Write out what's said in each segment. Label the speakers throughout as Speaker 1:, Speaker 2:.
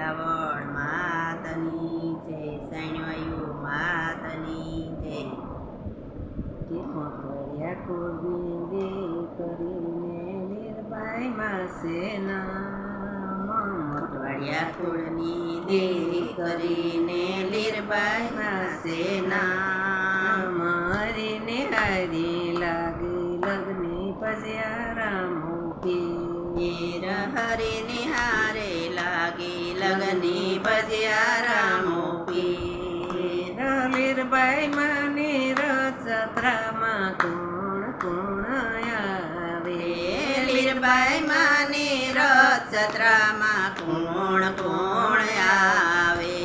Speaker 1: વેરાવળ માતની જય સાણવાયુ માતની જય.
Speaker 2: મોટરિયા કુળની દે કરીને નિર્ભય માસે
Speaker 1: મોટવાડિયા કુળની દે કરીને લીરબાઈ માસે નામ.
Speaker 2: મારીને હારી લાગી, લગ્ની પજ્યા
Speaker 1: વીર હરે નિહારે
Speaker 2: રચત્રામાં કોણ કોણ આવે
Speaker 1: લીરબાઈ માની રચત્રામાં કોણ કોણ આવે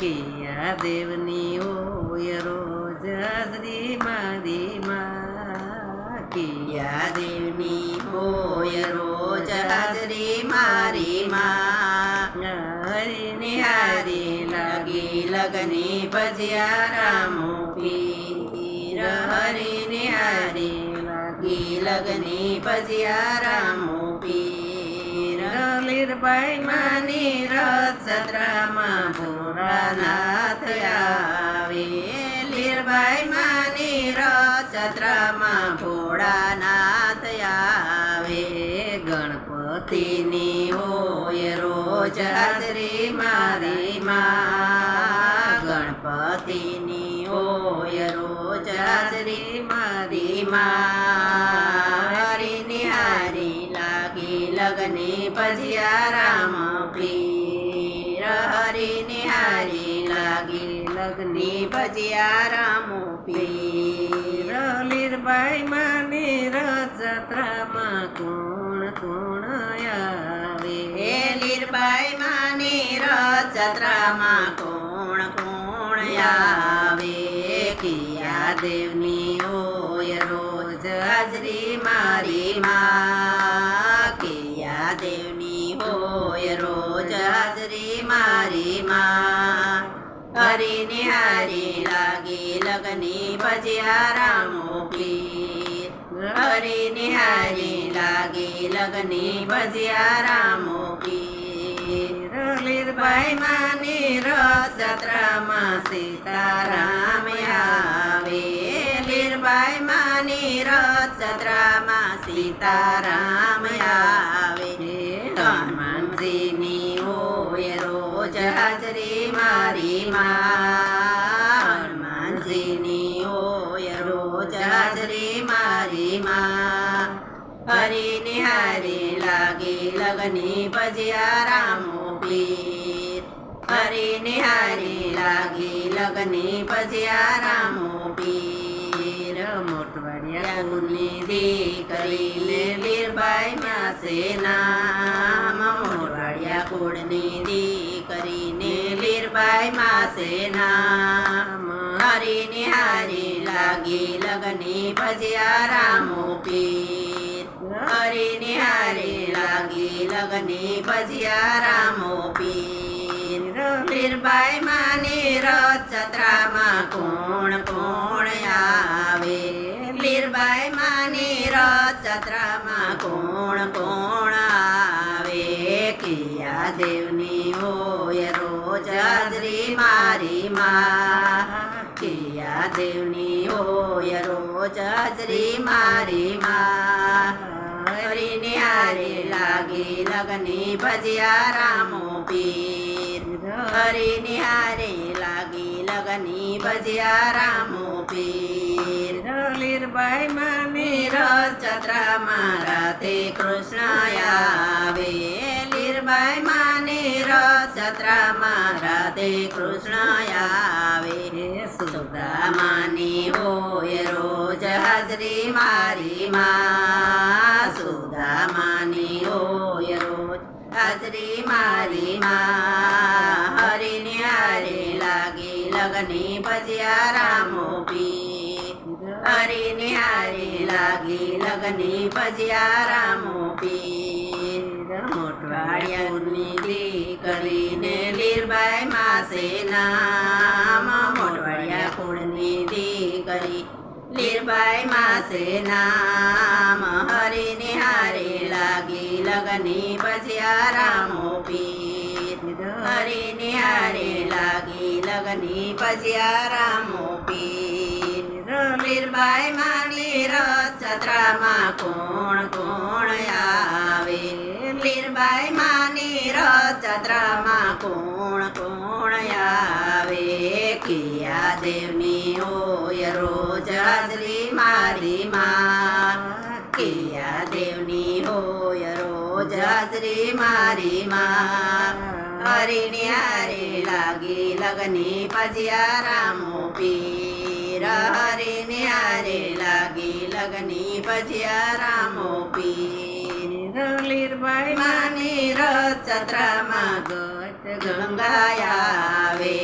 Speaker 2: કિયા દેવની ઓય રોજ હાજરી મારી મા કિયા
Speaker 1: દેવની ઓય રોજ હાજરી મારી માં
Speaker 2: હરી
Speaker 1: નિહારી લાગી લગની ભજ્યા રામો પીર હરી લાગી લગની પછી આરામો પીર
Speaker 2: લીરબાઈ
Speaker 1: માની રથસત્રામાં ભોળાનાથ આવે લીરબાઈ માની રથ રથસત્રામાં ભોળાનાથ આવે ગણપતિની હોય રોજ રાત્રે મારી માં ગણપતિની મારી નિહારી લાગી લગની ભજ્યા રામ પીર હરી નિહારી લાગી લગની ભજ્યા રામ પીર
Speaker 2: લીરબાઈ માની રજત્રામાં કોણ કોણ આવે
Speaker 1: હે લીરબાઈ માની રજત્રામાં કોણ કોણ આવે કિયા દેવની રોજ હાજરી મારી માં. કિયા દેવની હોય રોજ હાજરી મારી માં. હરી નિહારી લાગી લગની ભજ્યા રામો પીર હરી નિહારી લાગી લગની ભજ્યા રામો પીર લીરબાઈ માની રસત્રામાં સીતારામ આવે. લીરબાઈ માની રસત્રામાં સીતારામ આવે હનુમાનજીની હોય રોજ હાજરી મારી માં હનુમાનજીની હોય રોજ હાજરી મારી માં હરી નિહારી લાગી લગની ભજ્યા રામો પીર હરી નિહારી લાગી લગની ભજ્યા રામો પીર
Speaker 2: મોટવાડિયા
Speaker 1: કુલની દીકરી લે લીરબાઈ માસે નામ મોટવાડિયા કુળની દીકરીને લીરબાઈ માસે નામ હરી નિહારી લાગી લગની ભજ્યા રામો પીર હરી નિહારી લાગી લગની ભજ્યા રામો પીર લીરબાઈ માની રચત્રામાં કોણ કોણ રચત્રામાં કોણ કોણ આવે, કિયા દેવની હોય, રોજ હાજરી મારી માં. કિયા દેવની હોય, રોજ હાજરી મારી માં. હરી નિહારી લાગી લગની ભજિયા રામો પીર. હરી નિહારી લાગી લગની ભજ્યા રામો પીર.
Speaker 2: લીરબાઈ માની
Speaker 1: મારા તે કૃષ્ણ આવે. લીરબાઈ માની મારા તે કૃષ્ણ આવે. સુદામાની હોય રોજ હાજરી મારી માં. સુદામાની હોય રોજ હાજરી મારી માં. લગની ભજ્યા રામો પીર હરી નિહારી લાગી લગની ભજ્યા રામો પી મોટવાડિયાની દીકરીને લીરબાઈ માસે નામ મોટવાડિયા કુળની દીકરી લીરબાઈ માસે નામ હરી નિહારી લાગી લગની ભજ્યા રામો પીર લગની પજ્યા રામો પીર. લીરબાઈ માની રથ જત્રામાં કોણ કોણ આવે લીરબાઈ માની રથ જત્રામાં કોણ કોણ આવે કિયા દેવની હોય રોજ હાજરી મારી માં. કિયા દેવની હોય રોજ હાજરી મારી માં. હરિણી હારે લાગી લગની પજ્યા રામો પીર. હરિણી હારે લાગી લગની પજ્યા રામો પીર.
Speaker 2: લીરબાઈ
Speaker 1: માની રચત્રમાં ચત્રામાં
Speaker 2: ગત
Speaker 1: ગંગાયાવે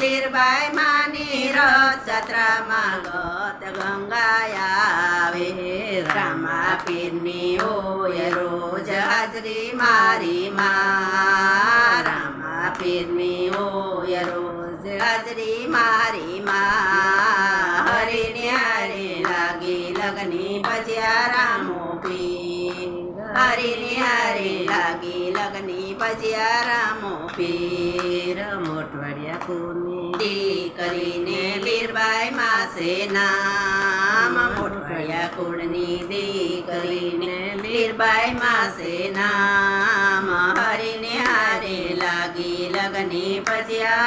Speaker 1: લીરબાઈ માની રથ ચત્રામાં ગત ગંગાયાવે. રામા પીરની હોય રોજ હાજરી મારી માં. રામા પીરની હોય રોજ હાજરી મારી માં. હારે લાગી લગની ભજ્યા રામો પીર. હારે લાગી લગની ભજ્યા રામો પીર.
Speaker 2: મોટવાડિયા કોની
Speaker 1: લીરબાઈ માસે નામ મોટવાયા કુળની દીકરીને લીરબાઈ માસે નામ હરિને હારે લાગી લગની ભજ્યા.